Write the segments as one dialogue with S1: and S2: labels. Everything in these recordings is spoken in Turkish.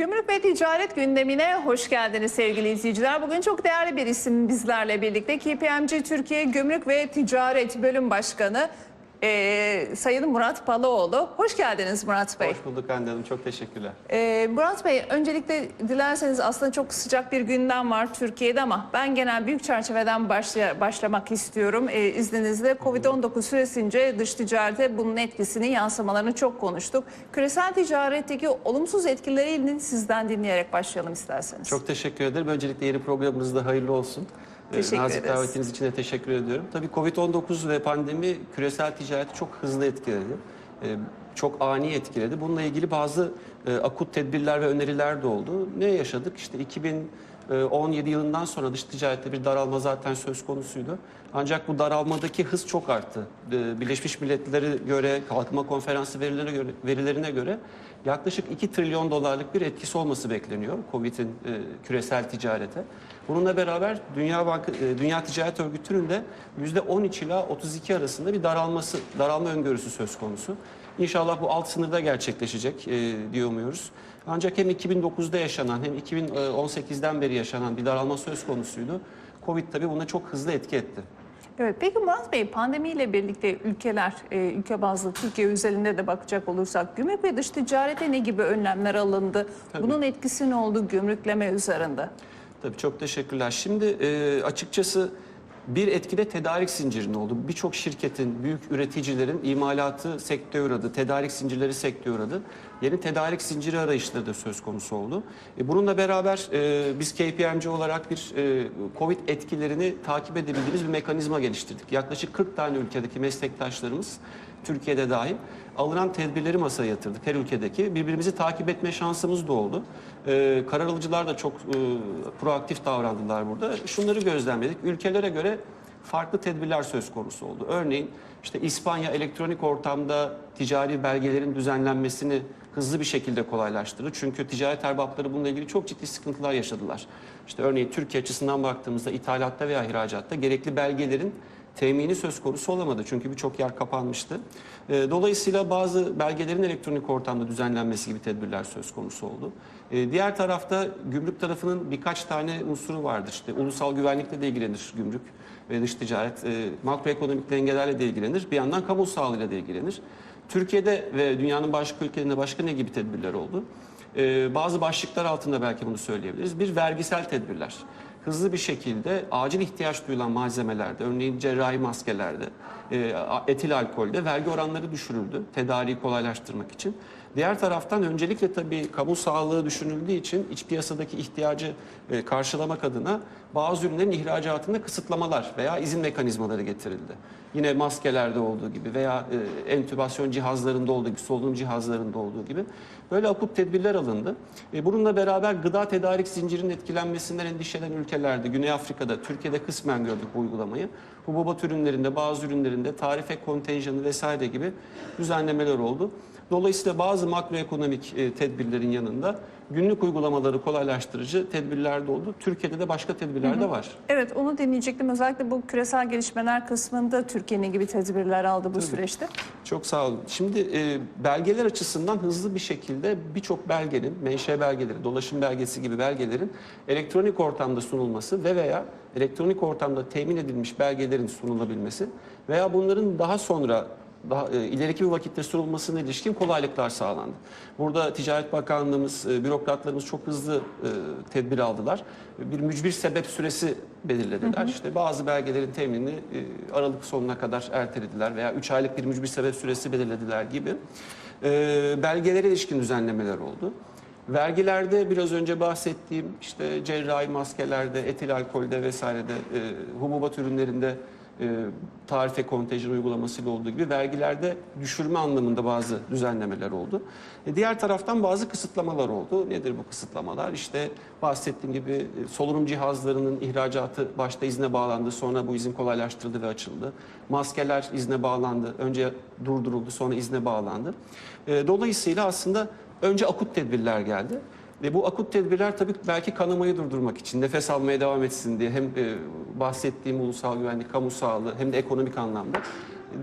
S1: Gümrük ve ticaret gündemine hoş geldiniz sevgili izleyiciler. Bugün çok değerli bir isim bizlerle birlikte. KPMG Türkiye Gümrük ve Ticaret Bölüm Başkanı eee, Sayın Murat Palaoğlu. Hoş geldiniz Murat Bey.
S2: Hoş bulduk Hande Hanım. Çok teşekkürler.
S1: Ee, Murat Bey, öncelikle dilerseniz aslında çok sıcak bir gündem var Türkiye'de ama ben genel büyük çerçeveden başlay- başlamak istiyorum. Ee, izninizle Covid-19 süresince dış ticarete bunun etkisini, yansımalarını çok konuştuk. Küresel ticaretteki olumsuz etkilerini sizden dinleyerek başlayalım isterseniz.
S2: Çok teşekkür ederim. Öncelikle yeni programınız da hayırlı olsun. Ee,
S1: Teşekkür
S2: Nazik
S1: ederiz.
S2: davetiniz için de teşekkür ediyorum. Tabii Covid-19 ve pandemi küresel ticareti çok hızlı etkiledi. Ee, Çok ani etkiledi. Bununla ilgili bazı e, akut tedbirler ve öneriler de oldu. Ne yaşadık? İşte 2017 yılından sonra dış ticarette bir daralma zaten söz konusuydu. Ancak bu daralmadaki hız çok arttı. Ee, Birleşmiş Milletler'e göre, Kalkınma Konferansı verilerine göre, verilerine göre yaklaşık 2 trilyon dolarlık bir etkisi olması bekleniyor Covid'in e, küresel ticarete. Bununla beraber Dünya Bank e, Dünya Ticaret Örgütü'nün de %13 ila 32 arasında bir daralması, daralma öngörüsü söz konusu. İnşallah bu alt sınırda gerçekleşecek e, diyor umuyoruz. Ancak hem 2009'da yaşanan hem 2018'den beri yaşanan bir daralma söz konusuydu. Covid tabii buna çok hızlı etki etti.
S1: Evet, peki Murat Bey pandemiyle birlikte ülkeler, e, ülke bazlı Türkiye üzerinde de bakacak olursak gümrük ve dış ticarete ne gibi önlemler alındı?
S2: Tabii.
S1: Bunun etkisi ne oldu gümrükleme üzerinde?
S2: Tabii çok teşekkürler. Şimdi e, açıkçası bir etkide tedarik zincirinin oldu. Birçok şirketin, büyük üreticilerin imalatı sekteye uğradı, tedarik zincirleri sekteye uğradı. Yeni tedarik zinciri arayışları da söz konusu oldu. E, bununla beraber e, biz KPMG olarak bir e, Covid etkilerini takip edebildiğimiz bir mekanizma geliştirdik. Yaklaşık 40 tane ülkedeki meslektaşlarımız Türkiye'de dahil alınan tedbirleri masaya yatırdık her ülkedeki. Birbirimizi takip etme şansımız da oldu. Ee, karar alıcılar da çok e, proaktif davrandılar burada. Şunları gözlemledik. Ülkelere göre farklı tedbirler söz konusu oldu. Örneğin işte İspanya elektronik ortamda ticari belgelerin düzenlenmesini hızlı bir şekilde kolaylaştırdı. Çünkü ticaret erbapları bununla ilgili çok ciddi sıkıntılar yaşadılar. İşte örneğin Türkiye açısından baktığımızda ithalatta veya ihracatta gerekli belgelerin temini söz konusu olamadı. Çünkü birçok yer kapanmıştı. E, Dolayısıyla bazı belgelerin elektronik ortamda düzenlenmesi gibi tedbirler söz konusu oldu. E, Diğer tarafta gümrük tarafının birkaç tane unsuru vardır. İşte ulusal güvenlikle de ilgilenir gümrük ve dış ticaret. E, Makroekonomik dengelerle de ilgilenir. Bir yandan kamu sağlığıyla da ilgilenir. Türkiye'de ve dünyanın başka ülkelerinde başka ne gibi tedbirler oldu? Bazı başlıklar altında belki bunu söyleyebiliriz. Bir vergisel tedbirler hızlı bir şekilde acil ihtiyaç duyulan malzemelerde, örneğin cerrahi maskelerde, e, etil alkolde vergi oranları düşürüldü tedariği kolaylaştırmak için. Diğer taraftan öncelikle tabii kamu sağlığı düşünüldüğü için iç piyasadaki ihtiyacı e, karşılamak adına bazı ürünlerin ihracatında kısıtlamalar veya izin mekanizmaları getirildi. Yine maskelerde olduğu gibi veya e, entübasyon cihazlarında olduğu gibi, solunum cihazlarında olduğu gibi böyle akut tedbirler alındı. E, bununla beraber gıda tedarik zincirinin etkilenmesinden endişelenen ülkelerde, Güney Afrika'da, Türkiye'de kısmen gördük bu uygulamayı. Hububat ürünlerinde, bazı ürünlerinde tarife kontenjanı vesaire gibi düzenlemeler oldu. Dolayısıyla bazı makroekonomik e, tedbirlerin yanında günlük uygulamaları kolaylaştırıcı tedbirler de oldu. Türkiye'de de başka tedbirler de var.
S1: Evet onu dinleyecektim. Özellikle bu küresel gelişmeler kısmında Türkiye ne gibi tedbirler aldı bu süreçte?
S2: Çok sağ olun. Şimdi e, belgeler açısından hızlı bir şekilde birçok belgenin, menşe belgeleri, dolaşım belgesi gibi belgelerin elektronik ortamda sunulması ve veya elektronik ortamda temin edilmiş belgelerin sunulabilmesi veya bunların daha sonra daha e, ileriki bir vakitte sunulmasına ilişkin kolaylıklar sağlandı. Burada Ticaret Bakanlığımız, e, bürokratlarımız çok hızlı e, tedbir aldılar. Bir mücbir sebep süresi belirlediler. İşte bazı belgelerin teminini e, Aralık sonuna kadar ertelediler veya 3 aylık bir mücbir sebep süresi belirlediler gibi. E, belgelere ilişkin düzenlemeler oldu. Vergilerde biraz önce bahsettiğim işte cerrahi maskelerde, etil alkolde vesairede, e, hububat ürünlerinde tarife kontenjan uygulamasıyla olduğu gibi vergilerde düşürme anlamında bazı düzenlemeler oldu. E, diğer taraftan bazı kısıtlamalar oldu. Nedir bu kısıtlamalar? İşte bahsettiğim gibi e, solunum cihazlarının ihracatı başta izne bağlandı, sonra bu izin kolaylaştırıldı ve açıldı. Maskeler izne bağlandı, önce durduruldu, sonra izne bağlandı. E, dolayısıyla aslında önce akut tedbirler geldi. Ve bu akut tedbirler tabii belki kanamayı durdurmak için, nefes almaya devam etsin diye hem e, bahsettiğim ulusal güvenlik, kamu sağlığı hem de ekonomik anlamda.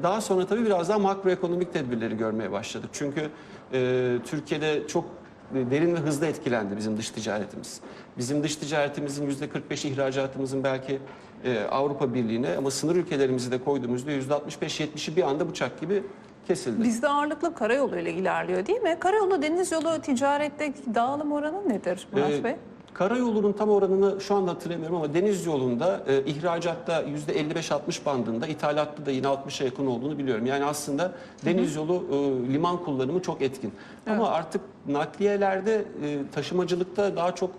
S2: Daha sonra tabii biraz daha makroekonomik tedbirleri görmeye başladık. Çünkü e, Türkiye'de çok derin ve hızlı etkilendi bizim dış ticaretimiz. Bizim dış ticaretimizin %45 ihracatımızın belki e, Avrupa Birliği'ne ama sınır ülkelerimizi de koyduğumuzda %65-70'i bir anda bıçak gibi kesildi.
S1: Bizde ağırlıklı karayolu ile ilerliyor değil mi? Karayolu, deniz yolu ticarette dağılım oranı nedir Murat
S2: Ee,
S1: Bey?
S2: Karayolunun tam oranını şu anda hatırlamıyorum ama deniz yolunda e, ihracatta %55-60 bandında, ithalatta da yine 60'a yakın olduğunu biliyorum. Yani aslında deniz yolu e, liman kullanımı çok etkin. Ama artık nakliyelerde, e, taşımacılıkta daha çok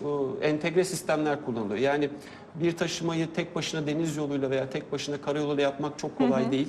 S2: e, entegre sistemler kullanılıyor. Yani bir taşımayı tek başına deniz yoluyla veya tek başına karayoluyla yapmak çok kolay değil.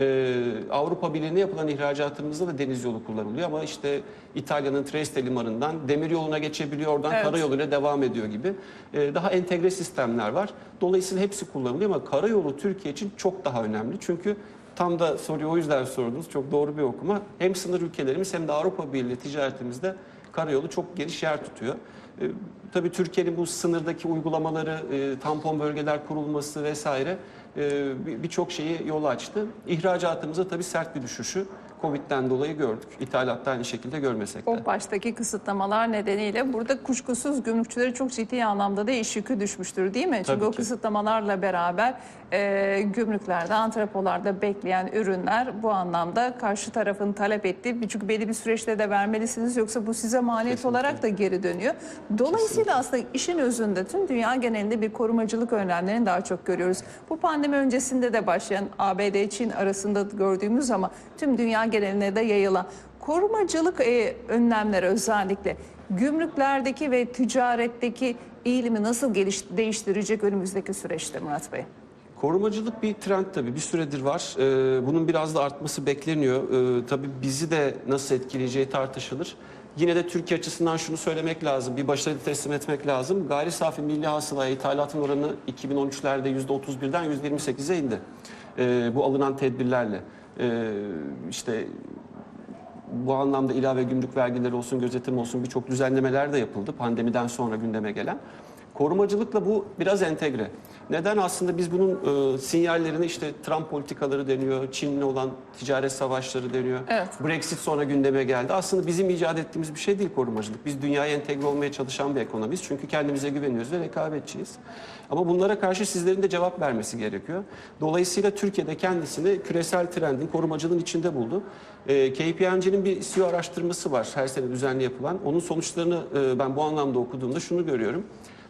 S2: Ee, Avrupa Birliği'ne yapılan ihracatımızda da deniz yolu kullanılıyor ama işte İtalya'nın Trieste limanından demir yoluna geçebiliyor, oradan
S1: Evet.
S2: karayoluyla devam ediyor gibi. Ee, daha entegre sistemler var. Dolayısıyla hepsi kullanılıyor ama karayolu Türkiye için çok daha önemli. Çünkü tam da soruyu o yüzden sordunuz. Çok doğru bir okuma. Hem sınır ülkelerimiz hem de Avrupa Birliği ticaretimizde karayolu çok geniş yer tutuyor. Ee, tabii Türkiye'nin bu sınırdaki uygulamaları, e, tampon bölgeler kurulması vesaire e, bir- birçok şeyi yol açtı. İhracatımıza tabii sert bir düşüşü Covid'den dolayı gördük. İthalatta aynı şekilde görmesek de.
S1: O baştaki kısıtlamalar nedeniyle burada kuşkusuz gümrükçüleri çok ciddi anlamda da iş yükü düşmüştür değil mi? Çünkü
S2: Tabii
S1: o
S2: ki.
S1: kısıtlamalarla beraber e, gümrüklerde, antrepolarda bekleyen ürünler bu anlamda karşı tarafın talep ettiği, çünkü belli bir süreçte de vermelisiniz yoksa bu size maliyet
S2: Kesinlikle.
S1: olarak da geri dönüyor. Dolayısıyla aslında işin özünde tüm dünya genelinde bir korumacılık önlemlerini daha çok görüyoruz. Bu pandemi öncesinde de başlayan ABD-Çin arasında gördüğümüz ama tüm dünya geneline de yayılan korumacılık e, önlemleri özellikle gümrüklerdeki ve ticaretteki eğilimi nasıl geliş, değiştirecek önümüzdeki süreçte Murat Bey?
S2: Korumacılık bir trend tabii bir süredir var. Ee, bunun biraz da artması bekleniyor. Ee, tabii bizi de nasıl etkileyeceği tartışılır. Yine de Türkiye açısından şunu söylemek lazım, bir başarı teslim etmek lazım. Gayri safi milli hasılaya ithalatın oranı 2013'lerde %31'den %28'e indi. Ee, bu alınan tedbirlerle. Ee, işte bu anlamda ilave gümrük vergileri olsun, gözetim olsun birçok düzenlemeler de yapıldı pandemiden sonra gündeme gelen. Korumacılıkla bu biraz entegre. Neden aslında biz bunun e, sinyallerini işte Trump politikaları deniyor, Çin'le olan ticaret savaşları deniyor.
S1: Evet.
S2: Brexit sonra gündeme geldi. Aslında bizim icat ettiğimiz bir şey değil korumacılık. Biz dünyaya entegre olmaya çalışan bir ekonomiyiz. Çünkü kendimize güveniyoruz ve rekabetçiyiz. Ama bunlara karşı sizlerin de cevap vermesi gerekiyor. Dolayısıyla Türkiye'de kendisini küresel trendin, korumacılığın içinde buldu. E, KPMG'nin bir CEO araştırması var her sene düzenli yapılan. Onun sonuçlarını e, ben bu anlamda okuduğumda şunu görüyorum.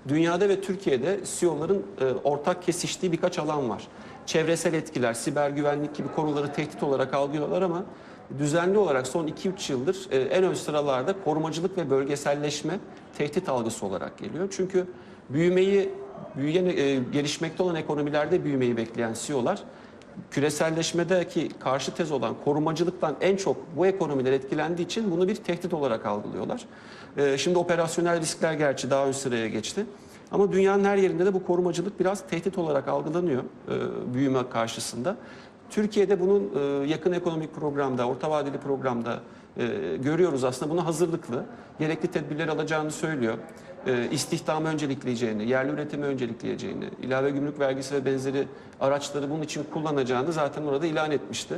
S2: Dünyada ve Türkiye'de CEO'ların e, ortak kesiştiği birkaç alan var. Çevresel etkiler, siber güvenlik gibi konuları tehdit olarak algılıyorlar ama düzenli olarak son 2-3 yıldır e, en ön sıralarda korumacılık ve bölgeselleşme tehdit algısı olarak geliyor. Çünkü büyümeyi, büyüyen, e, gelişmekte olan ekonomilerde büyümeyi bekleyen CEO'lar küreselleşmedeki karşı tez olan korumacılıktan en çok bu ekonomiler etkilendiği için bunu bir tehdit olarak algılıyorlar. Ee, Şimdi operasyonel riskler gerçi daha ön sıraya geçti. Ama dünyanın her yerinde de bu korumacılık biraz tehdit olarak algılanıyor e, büyüme karşısında. Türkiye'de bunun e, yakın ekonomik programda, orta vadeli programda e, görüyoruz aslında buna hazırlıklı. Gerekli tedbirler alacağını söylüyor. E, istihdamı öncelikleyeceğini, yerli üretimi öncelikleyeceğini, ilave gümrük vergisi ve benzeri araçları bunun için kullanacağını zaten orada ilan etmişti.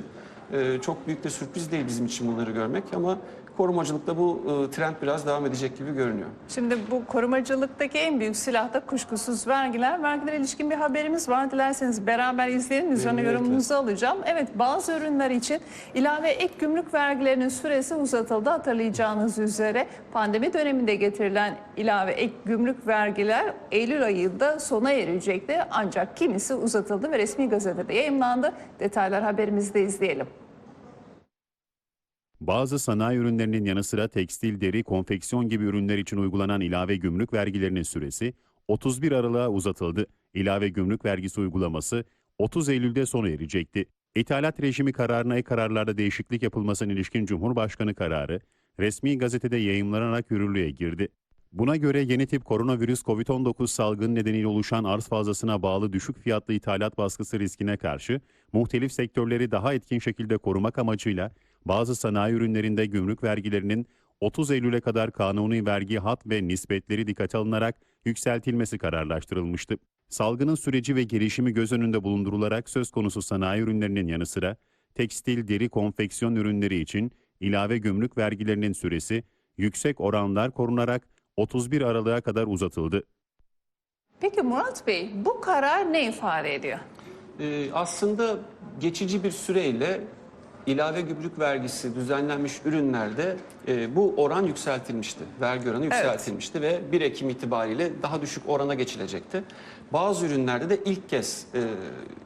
S2: E, çok büyük de sürpriz değil bizim için bunları görmek ama korumacılıkta bu e, trend biraz devam edecek gibi görünüyor.
S1: Şimdi bu korumacılıktaki en büyük silah da kuşkusuz vergiler. Vergilere ilişkin bir haberimiz var. Dilerseniz beraber izleyelim. Üzerine yorumunuzu alacağım. Evet bazı ürünler için ilave ek gümrük vergilerinin süresi uzatıldı. Hatırlayacağınız üzere pandemi döneminde getirilen ilave ek gümrük vergiler Eylül ayında sona erecekti. Ancak kimisi uzatıldı ve resmi gazetede yayımlandı. Detaylar haberimizde izleyelim.
S3: Bazı sanayi ürünlerinin yanı sıra tekstil, deri, konfeksiyon gibi ürünler için uygulanan ilave gümrük vergilerinin süresi 31 Aralık'a uzatıldı. İlave gümrük vergisi uygulaması 30 Eylül'de sona erecekti. İthalat rejimi kararına ek kararlarda değişiklik yapılmasına ilişkin Cumhurbaşkanı kararı resmi gazetede yayımlanarak yürürlüğe girdi. Buna göre yeni tip koronavirüs COVID-19 salgını nedeniyle oluşan arz fazlasına bağlı düşük fiyatlı ithalat baskısı riskine karşı muhtelif sektörleri daha etkin şekilde korumak amacıyla bazı sanayi ürünlerinde gümrük vergilerinin 30 Eylül'e kadar kanuni vergi hat ve nispetleri dikkate alınarak yükseltilmesi kararlaştırılmıştı. Salgının süreci ve gelişimi göz önünde bulundurularak söz konusu sanayi ürünlerinin yanı sıra tekstil, deri, konfeksiyon ürünleri için ilave gümrük vergilerinin süresi yüksek oranlar korunarak 31 Aralık'a kadar uzatıldı.
S1: Peki Murat Bey bu karar ne ifade ediyor?
S2: Ee, aslında geçici bir süreyle ilave gümrük vergisi düzenlenmiş ürünlerde e, bu oran yükseltilmişti. Vergi oranı yükseltilmişti ve 1 Ekim itibariyle daha düşük orana geçilecekti. Bazı ürünlerde de ilk kez e,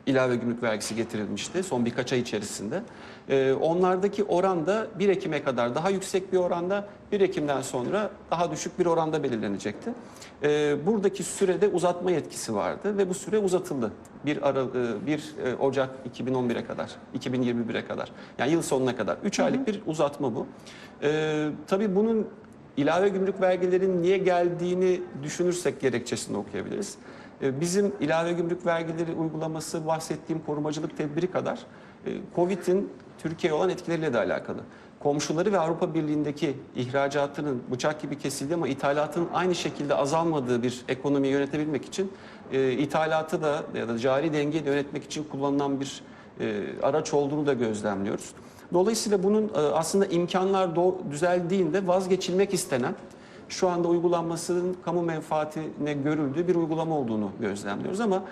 S2: ilave gümrük vergisi getirilmişti son birkaç ay içerisinde. E, onlardaki oran da 1 Ekim'e kadar daha yüksek bir oranda, 1 Ekim'den sonra daha düşük bir oranda belirlenecekti. E, buradaki sürede uzatma yetkisi vardı ve bu süre uzatıldı. 1, Ara, e, 1 e, Ocak 2011'e kadar, 2021'e kadar. Yani yıl sonuna kadar. 3 aylık bir uzatma bu. E, tabii bunun ilave gümrük vergilerinin niye geldiğini düşünürsek gerekçesini okuyabiliriz. E, Bizim ilave gümrük vergileri uygulaması bahsettiğim korumacılık tedbiri kadar e, Covid'in Türkiye'ye olan etkileriyle de alakalı. Komşuları ve Avrupa Birliği'ndeki ihracatının bıçak gibi kesildiği ama ithalatın aynı şekilde azalmadığı bir ekonomiyi yönetebilmek için e, ithalatı da ya da cari dengeyi de yönetmek için kullanılan bir e, araç olduğunu da gözlemliyoruz. Dolayısıyla bunun e, aslında imkanlar düzeldiğinde vazgeçilmek istenen şu anda uygulanmasının kamu menfaatine görüldüğü bir uygulama olduğunu gözlemliyoruz ama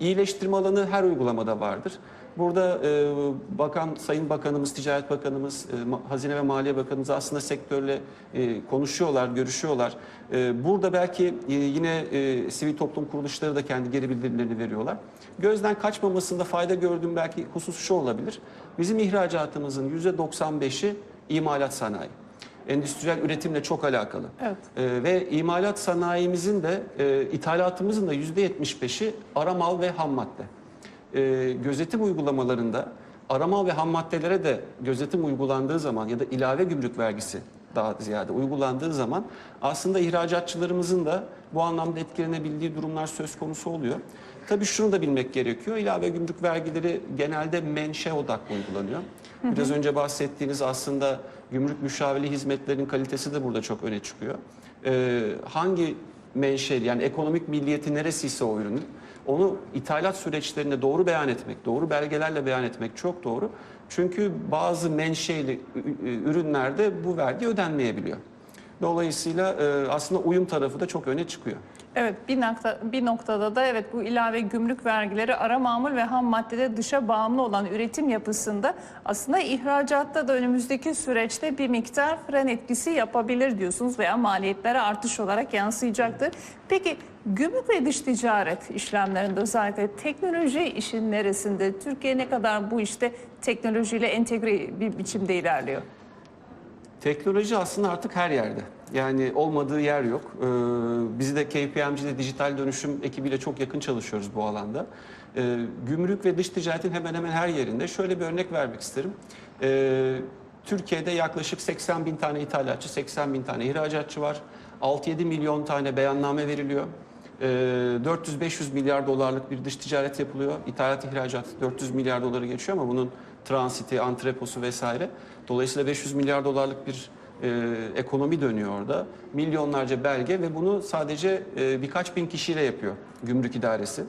S2: iyileştirme alanı her uygulamada vardır. Burada e, bakan Sayın Bakanımız, Ticaret Bakanımız, e, Hazine ve Maliye Bakanımız aslında sektörle e, konuşuyorlar, görüşüyorlar. E, burada belki e, yine e, sivil toplum kuruluşları da kendi geri bildirimlerini veriyorlar. Gözden kaçmamasında fayda gördüğüm belki husus şu olabilir. Bizim ihracatımızın %95'i imalat sanayi endüstriyel üretimle çok alakalı.
S1: Evet.
S2: Ee, ve imalat sanayimizin de e, ithalatımızın da %75'i ara mal ve ham madde. Ee, gözetim uygulamalarında ara mal ve ham maddelere de gözetim uygulandığı zaman ya da ilave gümrük vergisi daha ziyade uygulandığı zaman aslında ihracatçılarımızın da bu anlamda etkilenebildiği durumlar söz konusu oluyor. Tabii şunu da bilmek gerekiyor. İlave gümrük vergileri genelde menşe odaklı uygulanıyor. Biraz önce bahsettiğiniz aslında gümrük müşavirli hizmetlerin kalitesi de burada çok öne çıkıyor. Ee, hangi menşeli yani ekonomik milliyeti neresiyse o ürünün onu ithalat süreçlerinde doğru beyan etmek, doğru belgelerle beyan etmek çok doğru. Çünkü bazı menşeli ürünlerde bu vergi ödenmeyebiliyor. Dolayısıyla e, aslında uyum tarafı da çok öne çıkıyor.
S1: Evet bir nokta bir noktada da evet bu ilave gümrük vergileri ara mamul ve ham maddede dışa bağımlı olan üretim yapısında aslında ihracatta da önümüzdeki süreçte bir miktar fren etkisi yapabilir diyorsunuz veya maliyetlere artış olarak yansıyacaktır. Peki gümrük ve dış ticaret işlemlerinde özellikle teknoloji işin neresinde Türkiye ne kadar bu işte teknolojiyle entegre bir biçimde ilerliyor?
S2: Teknoloji aslında artık her yerde. Yani olmadığı yer yok. Ee, biz de KPMG'de dijital dönüşüm ekibiyle çok yakın çalışıyoruz bu alanda. Ee, gümrük ve dış ticaretin hemen hemen her yerinde. Şöyle bir örnek vermek isterim. Ee, Türkiye'de yaklaşık 80 bin tane ithalatçı, 80 bin tane ihracatçı var. 6-7 milyon tane beyanname veriliyor. Ee, 400-500 milyar dolarlık bir dış ticaret yapılıyor. İthalat ihracat 400 milyar doları geçiyor ama bunun transiti, antreposu vesaire. Dolayısıyla 500 milyar dolarlık bir e, ekonomi dönüyor orada. Milyonlarca belge ve bunu sadece e, birkaç bin kişiyle yapıyor gümrük idaresi.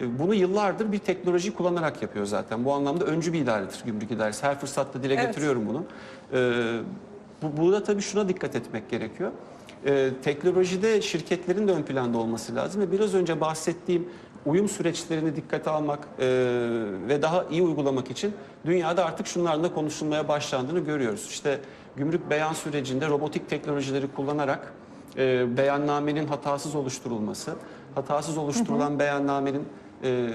S2: E, bunu yıllardır bir teknoloji kullanarak yapıyor zaten. Bu anlamda öncü bir idaredir gümrük idaresi. Her fırsatta dile
S1: Evet.
S2: getiriyorum bunu. E, bu, burada tabii şuna dikkat etmek gerekiyor. Ee, teknolojide şirketlerin de ön planda olması lazım ve biraz önce bahsettiğim uyum süreçlerini dikkate almak e, ve daha iyi uygulamak için dünyada artık şunların da konuşulmaya başlandığını görüyoruz. İşte gümrük beyan sürecinde robotik teknolojileri kullanarak e, beyannamenin hatasız oluşturulması, hatasız oluşturulan beyannamenin e,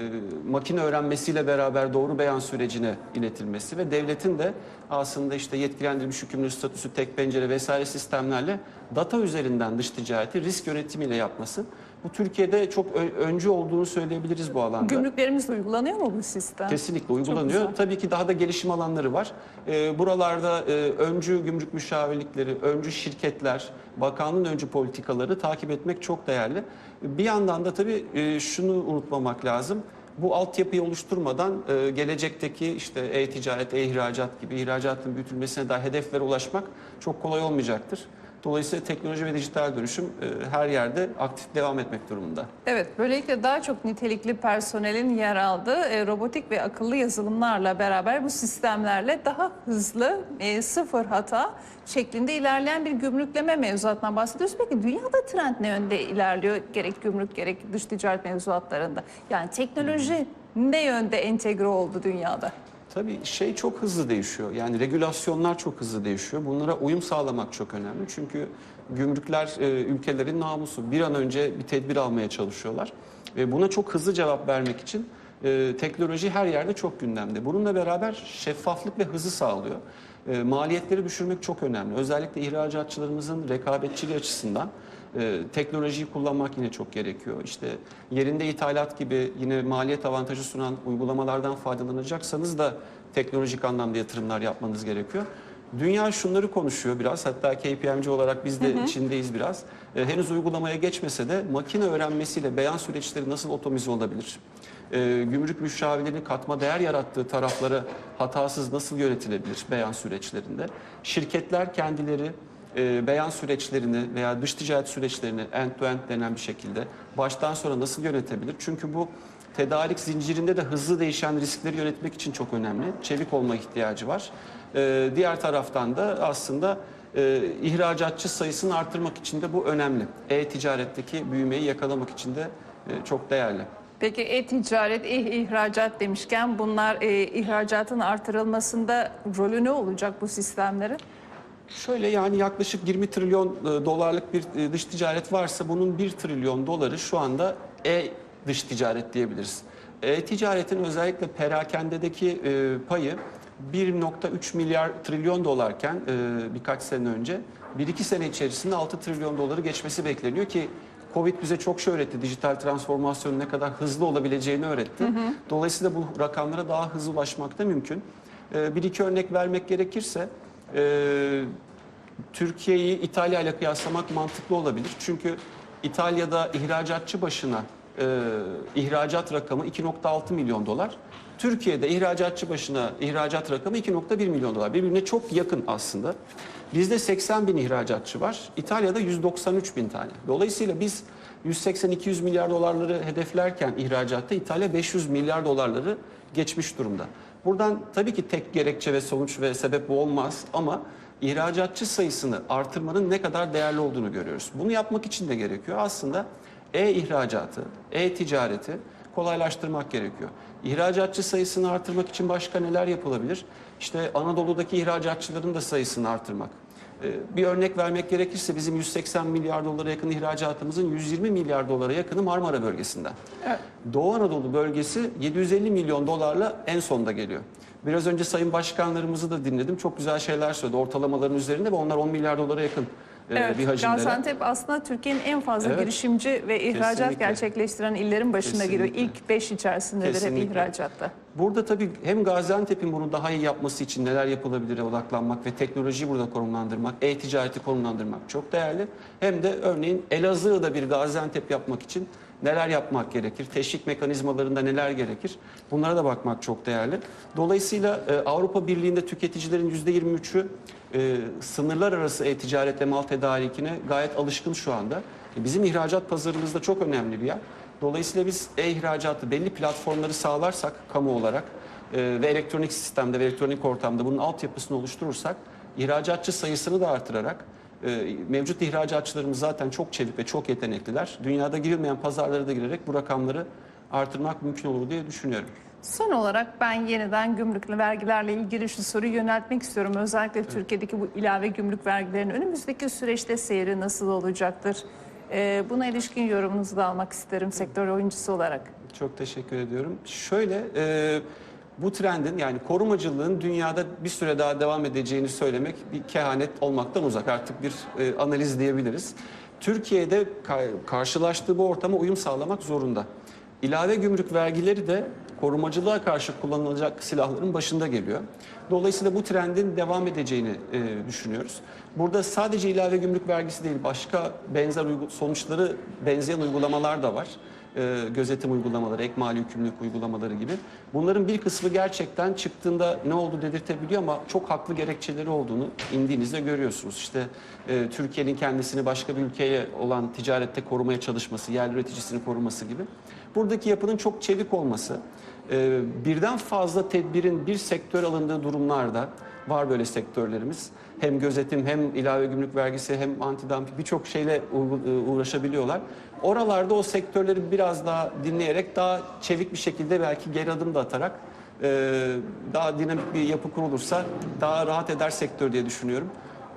S2: makine öğrenmesiyle beraber doğru beyan sürecine iletilmesi ve devletin de aslında işte yetkilendirilmiş hükümlü statüsü, tek pencere vesaire sistemlerle data üzerinden dış ticareti risk yönetimiyle yapması. Bu Türkiye'de çok öncü olduğunu söyleyebiliriz bu alanda.
S1: Gümrüklerimizde uygulanıyor mu bu sistem?
S2: Kesinlikle uygulanıyor. Tabii ki daha da gelişim alanları var. Ee, buralarda e, öncü gümrük müşavirlikleri, öncü şirketler, bakanlığın öncü politikaları takip etmek çok değerli. Bir yandan da tabii e, şunu unutmamak lazım. Bu altyapıyı oluşturmadan e, gelecekteki işte e-ticaret, e-ihracat gibi ihracatın büyütülmesine dair hedeflere ulaşmak çok kolay olmayacaktır. Dolayısıyla teknoloji ve dijital dönüşüm e, her yerde aktif devam etmek durumunda.
S1: Evet, böylelikle daha çok nitelikli personelin yer aldığı e, robotik ve akıllı yazılımlarla beraber bu sistemlerle daha hızlı, e, sıfır hata şeklinde ilerleyen bir gümrükleme mevzuatından bahsediyoruz. Peki dünyada trend ne yönde ilerliyor gerek gümrük gerek dış ticaret mevzuatlarında? Yani teknoloji ne yönde entegre oldu dünyada?
S2: Tabii şey çok hızlı değişiyor. Yani regülasyonlar çok hızlı değişiyor. Bunlara uyum sağlamak çok önemli. Çünkü gümrükler e, ülkelerin namusu. Bir an önce bir tedbir almaya çalışıyorlar. Ve buna çok hızlı cevap vermek için e, teknoloji her yerde çok gündemde. Bununla beraber şeffaflık ve hızı sağlıyor. E, maliyetleri düşürmek çok önemli. Özellikle ihracatçılarımızın rekabetçiliği açısından e, teknolojiyi kullanmak yine çok gerekiyor. İşte yerinde ithalat gibi yine maliyet avantajı sunan uygulamalardan faydalanacaksanız da teknolojik anlamda yatırımlar yapmanız gerekiyor. Dünya şunları konuşuyor biraz hatta KPMG olarak biz de içindeyiz biraz. E, henüz uygulamaya geçmese de makine öğrenmesiyle beyan süreçleri nasıl otomize olabilir? E, gümrük müşavirlerinin katma değer yarattığı taraflara hatasız nasıl yönetilebilir beyan süreçlerinde? Şirketler kendileri e, beyan süreçlerini veya dış ticaret süreçlerini end to end denen bir şekilde baştan sonra nasıl yönetebilir? Çünkü bu tedarik zincirinde de hızlı değişen riskleri yönetmek için çok önemli. Çevik olma ihtiyacı var. E, diğer taraftan da aslında e, ihracatçı sayısını artırmak için de bu önemli. E-ticaretteki büyümeyi yakalamak için de e, çok değerli.
S1: Peki e-ticaret, e-ihracat demişken bunlar e, ihracatın artırılmasında rolü ne olacak bu sistemlerin?
S2: Şöyle yani yaklaşık 20 trilyon e, dolarlık bir e, dış ticaret varsa bunun 1 trilyon doları şu anda e dış ticaret diyebiliriz. E-ticaretin özellikle perakendedeki e, payı 1.3 milyar trilyon dolarken e, birkaç sene önce 1-2 sene içerisinde 6 trilyon doları geçmesi bekleniyor ki Covid bize çok şey öğretti. Dijital transformasyonun ne kadar hızlı olabileceğini öğretti. Dolayısıyla bu rakamlara daha hızlı ulaşmak da mümkün. E, bir iki örnek vermek gerekirse e, Türkiye'yi İtalya ile kıyaslamak mantıklı olabilir. Çünkü İtalya'da ihracatçı başına e, ihracat rakamı 2.6 milyon dolar. Türkiye'de ihracatçı başına ihracat rakamı 2.1 milyon dolar. Birbirine çok yakın aslında. Bizde 80 bin ihracatçı var. İtalya'da 193 bin tane. Dolayısıyla biz 180-200 milyar dolarları hedeflerken ihracatta İtalya 500 milyar dolarları geçmiş durumda. Buradan tabii ki tek gerekçe ve sonuç ve sebep bu olmaz ama ihracatçı sayısını artırmanın ne kadar değerli olduğunu görüyoruz. Bunu yapmak için de gerekiyor. Aslında e-ihracatı, e-ticareti kolaylaştırmak gerekiyor. İhracatçı sayısını artırmak için başka neler yapılabilir? İşte Anadolu'daki ihracatçıların da sayısını artırmak. Ee, Bir örnek vermek gerekirse bizim 180 milyar dolara yakın ihracatımızın 120 milyar dolara yakını Marmara bölgesinden.
S1: Evet.
S2: Doğu Anadolu bölgesi 750 milyon dolarla en sonda geliyor. Biraz önce sayın başkanlarımızı da dinledim. Çok güzel şeyler söyledi ortalamaların üzerinde ve onlar 10 milyar dolara yakın
S1: Evet,
S2: bir hacimdeler.
S1: Gaziantep aslında Türkiye'nin en fazla
S2: Evet.
S1: girişimci ve ihracat
S2: Kesinlikle.
S1: gerçekleştiren illerin başına geliyor.
S2: Kesinlikle.
S1: İlk 5 içerisindedir hep
S2: Kesinlikle.
S1: ihracatta.
S2: Burada tabii hem Gaziantep'in bunu daha iyi yapması için neler yapılabilir odaklanmak ve teknolojiyi burada konumlandırmak, e-ticareti konumlandırmak çok değerli. Hem de örneğin Elazığ'da bir Gaziantep yapmak için neler yapmak gerekir, teşvik mekanizmalarında neler gerekir bunlara da bakmak çok değerli. Dolayısıyla e, Avrupa Birliği'nde tüketicilerin %23'ü e, sınırlar arası e-ticaretle mal tedarikine gayet alışkın şu anda. E, bizim ihracat pazarımızda çok önemli bir yer. Dolayısıyla biz e-ihracatı belli platformları sağlarsak kamu olarak e, ve elektronik sistemde ve elektronik ortamda bunun altyapısını oluşturursak ihracatçı sayısını da artırarak e, mevcut ihracatçılarımız zaten çok çevik ve çok yetenekliler. Dünyada girilmeyen pazarlara da girerek bu rakamları artırmak mümkün olur diye düşünüyorum.
S1: Son olarak ben yeniden gümrük vergilerle ilgili şu soruyu yöneltmek istiyorum. Özellikle Türkiye'deki bu ilave gümrük vergilerinin önümüzdeki süreçte seyri nasıl olacaktır? Ee, buna ilişkin yorumunuzu da almak isterim sektör oyuncusu olarak.
S2: Çok teşekkür ediyorum. Şöyle e, bu trendin yani korumacılığın dünyada bir süre daha devam edeceğini söylemek bir kehanet olmaktan uzak. Artık bir e, analiz diyebiliriz. Türkiye'de ka- karşılaştığı bu ortama uyum sağlamak zorunda. İlave gümrük vergileri de korumacılığa karşı kullanılacak silahların başında geliyor. Dolayısıyla bu trendin devam edeceğini e, düşünüyoruz. Burada sadece ilave gümrük vergisi değil başka benzer sonuçları benzeyen uygulamalar da var. E, gözetim uygulamaları, ek mali yükümlülük uygulamaları gibi. Bunların bir kısmı gerçekten çıktığında ne oldu dedirtebiliyor ama çok haklı gerekçeleri olduğunu indiğinizde görüyorsunuz. İşte e, Türkiye'nin kendisini başka bir ülkeye olan ticarette korumaya çalışması, yerli üreticisini koruması gibi. Buradaki yapının çok çevik olması, e, birden fazla tedbirin bir sektör alındığı durumlarda var böyle sektörlerimiz. Hem gözetim hem ilave gümrük vergisi hem antidumping birçok şeyle e, uğraşabiliyorlar. Oralarda o sektörleri biraz daha dinleyerek daha çevik bir şekilde belki geri adım da atarak e, daha dinamik bir yapı kurulursa daha rahat eder sektör diye düşünüyorum.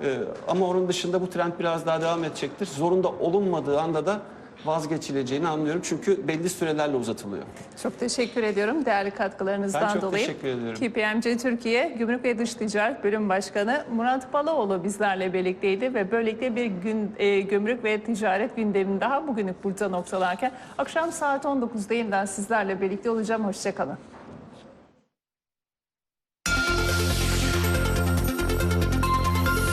S2: E, Ama onun dışında bu trend biraz daha devam edecektir. Zorunda olunmadığı anda da vazgeçileceğini anlıyorum. Çünkü belli sürelerle uzatılıyor.
S1: Çok teşekkür ediyorum değerli katkılarınızdan
S2: Ben çok
S1: dolayı.
S2: teşekkür ediyorum.
S1: KPMG Türkiye Gümrük ve Dış Ticaret Bölüm Başkanı Murat Balaoğlu bizlerle birlikteydi ve böylelikle bir gün e, gümrük ve ticaret gündemini daha bugünlük burada noktalarken akşam saat 19'da yeniden sizlerle birlikte olacağım. Hoşçakalın.